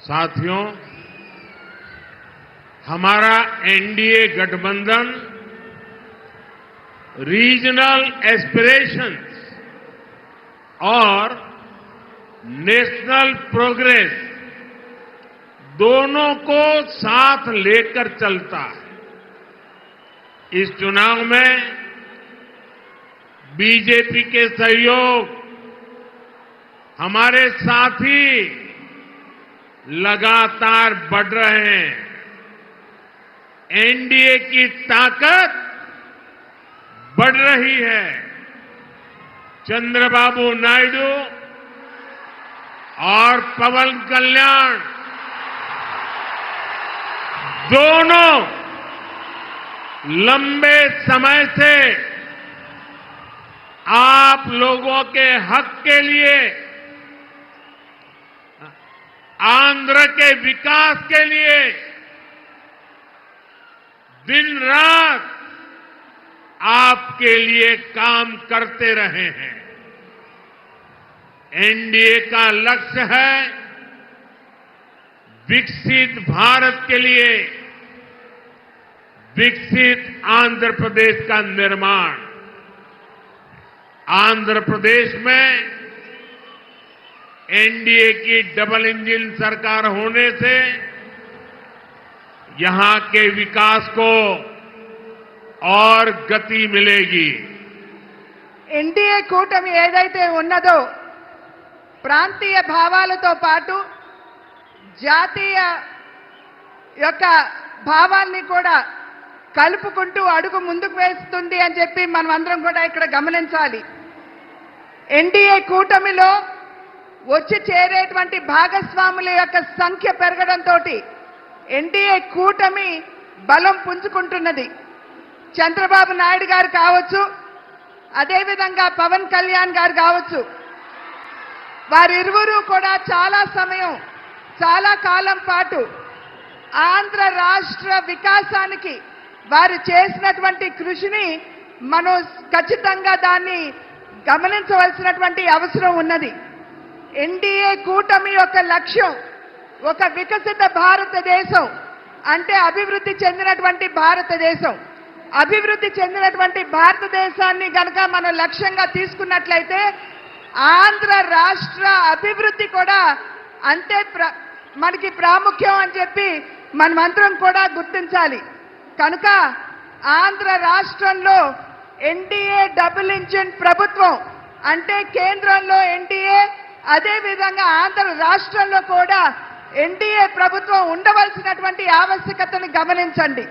साथियों, हमारा एनडीए गठबंधन रीजनल एस्पिरेशंस और नेशनल प्रोग्रेस दोनों को साथ लेकर चलता है। इस चुनाव में बीजेपी के सहयोग, हमारे साथी लगातार बढ़ रहे हैं। एनडीए की ताकत बढ़ रही है। चंद्रबाबू नायडू और पवन कल्याण दोनों लंबे समय से आप लोगों के हक के लिए आंध्र के विकास के लिए। दिन रात आपके लिए काम करते रहे हैं। एनडीए का लक्ष्य है विकसित भारत के लिए, विकसित आंध्र प्रदेश का निर्माण। आंध्र प्रदेश में एनडीए की डबल इंजन सरकार होने से यहां के विकास को और गति मिलेगी ఎన్డీఏ కూటమి ఏదైతే ఉన్నదో ప్రాంతీయ భావాలతో పాటు జాతీయ యొక్క భావాల్ని కూడా కలుపుకుంటూ అడుగు ముందుకు వేస్తుంది అని చెప్పి మనం అందరం కూడా ఇక్కడ గమనించాలి ఎన్డీఏ కూటమిలో వచ్చి చేరేటువంటి భాగస్వాముల యొక్క సంఖ్య పెరగడంతో ఎన్డీఏ కూటమి బలం పుంజుకుంటున్నది. చంద్రబాబు నాయుడు గారు కావచ్చు అదేవిధంగా పవన్ కళ్యాణ్ గారు కావచ్చు. వారిరువురు కూడా చాలా సమయం చాలా కాలం పాటు ఆంధ్ర రాష్ట్ర వికాసానికి వారు చేసినటువంటి కృషిని మనం ఖచ్చితంగా దాన్ని గమనించవలసినటువంటి అవసరం ఉన్నది. ఎన్డీఏ కూటమి యొక్క లక్ష్యం ఒక వికసిత భారతదేశం అంటే అభివృద్ధి చెందినటువంటి భారతదేశం. అభివృద్ధి చెందినటువంటి భారతదేశాన్ని గనక మనం లక్ష్యంగా తీసుకున్నట్లయితే ఆంధ్ర రాష్ట్ర అభివృద్ధి కూడా అంతే ప్ర- మనకి ప్రాముఖ్యం అని చెప్పి మనమందరం కూడా గుర్తించాలి. కనుక ఆంధ్ర రాష్ట్రంలో ఎన్డీఏ డబుల్ ఇంజిన్ ప్రభుత్వం అంటే కేంద్రంలో ఎన్డీఏ అదే విధంగా ఆంధ్ర రాష్ట్రంలో కూడా ఎన్డీఏ ప్రభుత్వం ఉండవలసినటువంటి ఆవశ్యకతను గమనించండి.